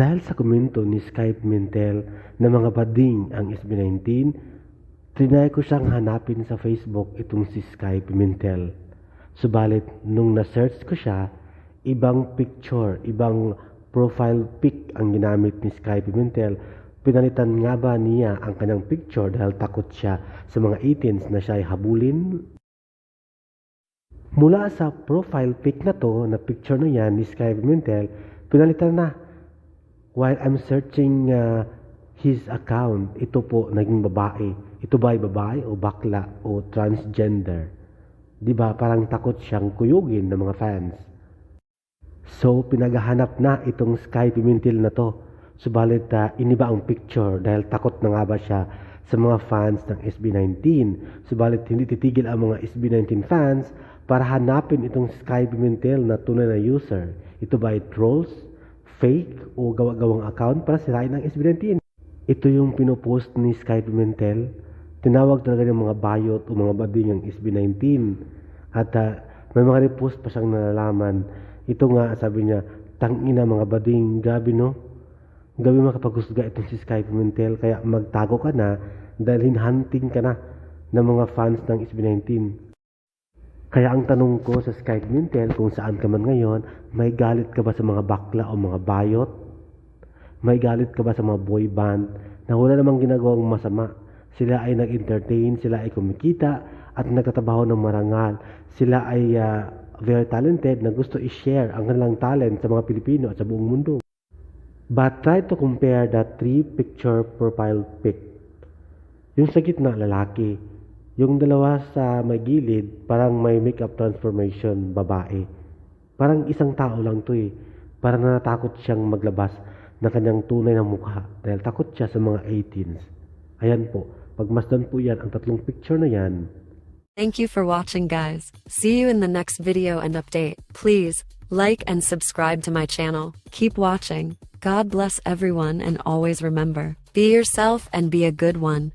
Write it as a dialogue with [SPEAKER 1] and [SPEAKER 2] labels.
[SPEAKER 1] Dahil sa komento ni Sky Pimentel na mga bading ang SB19, trinay ko siyang hanapin sa Facebook itong si Sky Pimentel. Subalit, nung na-search ko siya, ibang picture, ibang profile pic ang ginamit ni Sky Pimentel. Pinalitan nga ba niya ang kanyang picture dahil takot siya sa mga 18s na siya ay habulin? Mula sa profile pic na to, na picture na yan ni Sky Pimentel, pinalitan na while I'm searching uh, his account, ito po naging babae. Ito ba ay babae o bakla o transgender? Di ba parang takot siyang kuyugin ng mga fans. So pinaghahanap na itong Sky Pimentel na to. Subalit uh, iniba ang picture dahil takot na nga ba siya sa mga fans ng SB19. Subalit hindi titigil ang mga SB19 fans para hanapin itong Sky Pimentel na tunay na user. Ito ba ay trolls? Fake o gawa-gawang account para sirain ang SB19. Ito yung pinopost ni Sky Pimentel. Tinawag talaga ng mga bayot o mga bading ang SB19. At uh, may mga repost pa siyang nalalaman. Ito nga, sabi niya, tangina mga bading, grabe no? Gabi makapaghusga itong si Sky Pimentel, kaya magtago ka na dahil hinhunting ka na ng mga fans ng SB19. Kaya ang tanong ko sa Sky Mintel, kung saan ka man ngayon, may galit ka ba sa mga bakla o mga bayot? May galit ka ba sa mga boy band na wala namang ginagawang masama? Sila ay nag-entertain, sila ay kumikita at nagtatrabaho ng marangal. Sila ay uh, very talented na gusto i-share ang kanilang talent sa mga Pilipino at sa buong mundo. But try to compare the three picture profile pic. Yung sa gitna, lalaki yung dalawa sa may gilid, parang may makeup transformation, babae. Parang isang tao lang to eh. Parang natatakot siyang maglabas ng kanyang tunay na mukha dahil takot siya sa mga 18s. Ayan po, pagmasdan po yan ang tatlong picture na yan.
[SPEAKER 2] Thank you for watching guys. See you in the next video and update. Please, like and subscribe to my channel. Keep watching. God bless everyone and always remember, be yourself and be a good one.